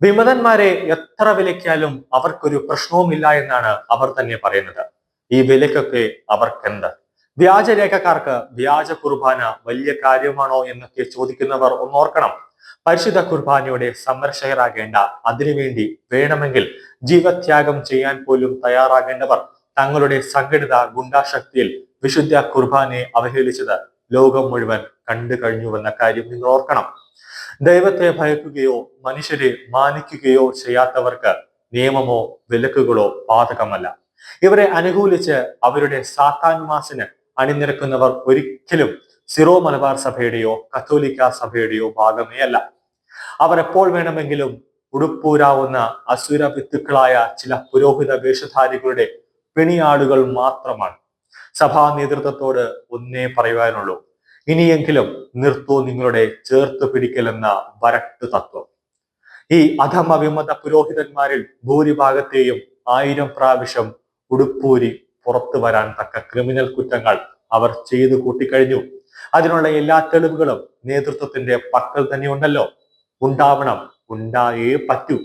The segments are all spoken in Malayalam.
വിമതന്മാരെ എത്ര വിലയ്ക്കാലും അവർക്കൊരു പ്രശ്നവുമില്ല എന്നാണ് അവർ തന്നെ പറയുന്നത്. ഈ വിലക്കൊക്കെ അവർക്കെന്ത്? വ്യാജരേഖക്കാർക്ക് വ്യാജ കുർബാന വലിയ കാര്യമാണോ എന്നൊക്കെ ചോദിക്കുന്നവർ ഒന്നോർക്കണം പരിശുദ്ധ കുർബാനയുടെ സംരക്ഷകരാകേണ്ട അതിനുവേണ്ടി വേണമെങ്കിൽ ജീവത്യാഗം ചെയ്യാൻ പോലും തയ്യാറാകേണ്ടവർ തങ്ങളുടെ സംഘടിത ഗുണ്ടാശക്തിയിൽ വിശുദ്ധ കുർബാനയെ അവഹേളിച്ചത് ലോകം മുഴുവൻ കണ്ടു കഴിഞ്ഞുവെന്ന കാര്യം നിങ്ങൾ ഓർക്കണം. ദൈവത്തെ ഭയക്കുകയോ മനുഷ്യരെ മാനിക്കുകയോ ചെയ്യാത്തവർക്ക് നിയമമോ വിലക്കുകളോ ബാധകമല്ല. ഇവരെ അനുകൂലിച്ച് അവരുടെ സാത്താൻമാസിന് അണിനിരക്കുന്നവർ ഒരിക്കലും സിറോ മലബാർ സഭയുടെയോ കത്തോലിക്ക സഭയുടെയോ ഭാഗമേ അല്ല. അവർ എപ്പോൾ വേണമെങ്കിലും ഉടുപ്പൂരാവുന്ന അസുര വിത്തുക്കളായ ചില പുരോഹിത വേഷധാരികളുടെ പിണിയാളുകൾ മാത്രമാണ്. സഭാ നേതൃത്വത്തോട് ഒന്നേ പറയുവാനുള്ളൂ. ഇനിയെങ്കിലും നിർത്തൂ നിങ്ങളുടെ ചേർത്ത് പിടിക്കലെന്ന വരട്ട് തത്വം. ഈ അധമ വിമത പുരോഹിതന്മാരിൽ ഭൂരിഭാഗത്തെയും ആയിരം പ്രാവശ്യം ഉടുപ്പൂരി പുറത്തു വരാൻ തക്ക ക്രിമിനൽ കുറ്റങ്ങൾ അവർ ചെയ്തു കൂട്ടിക്കഴിഞ്ഞു. അതിനുള്ള എല്ലാ തെളിവുകളും നേതൃത്വത്തിന്റെ പക്കൽ തന്നെയുണ്ടല്ലോ. ഉണ്ടാവണം ഉണ്ടായേ പറ്റൂ.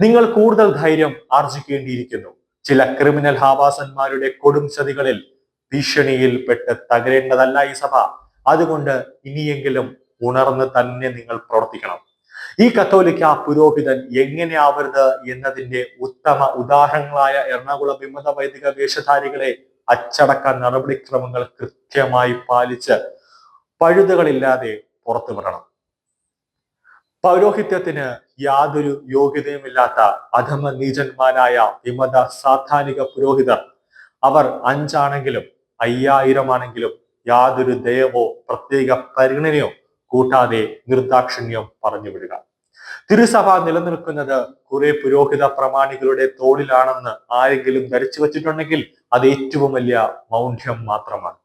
നിങ്ങൾ കൂടുതൽ ധൈര്യം ആർജിക്കേണ്ടിയിരിക്കുന്നു. ചില ക്രിമിനൽ ഹാവാസന്മാരുടെ കൊടും ചതികളിൽ ഭീഷണിയിൽപ്പെട്ട് തകരേണ്ടതല്ല ഈ സഭ. അതുകൊണ്ട് ഇനിയെങ്കിലും ഉണർന്ന് തന്നെ നിങ്ങൾ പ്രവർത്തിക്കണം. ഈ കത്തോലിക്ക പുരോഹിതൻ എങ്ങനെയാവരുത് എന്നതിന്റെ ഉത്തമ ഉദാഹരണങ്ങളായ എറണാകുളം വിമത വൈദിക വേഷധാരികളെ അച്ചടക്ക നടപടിക്രമങ്ങൾ കൃത്യമായി പാലിച്ച് പഴുതുകളില്ലാതെ പുറത്തു വിടണം. പൗരോഹിത്യത്തിന് യാതൊരു യോഗ്യതയുമില്ലാത്ത അധമ നീചന്മാരായ വിമത സാധാനിക പുരോഹിതർ. അവർ അഞ്ചാണെങ്കിലും അയ്യായിരമാണെങ്കിലും യാതൊരു ദയവോ പ്രത്യേക പരിഗണനയോ കൂട്ടാതെ നിർദാക്ഷിണ്യം പറഞ്ഞു വിടുക. തിരുസഭ നിലനിൽക്കുന്നത് കുറെ പുരോഹിത പ്രമാണികളുടെ തോളിലാണെന്ന് ആരെങ്കിലും ധരിച്ചു വച്ചിട്ടുണ്ടെങ്കിൽ അത് ഏറ്റവും വലിയ മൗഢ്യം മാത്രമാണ്.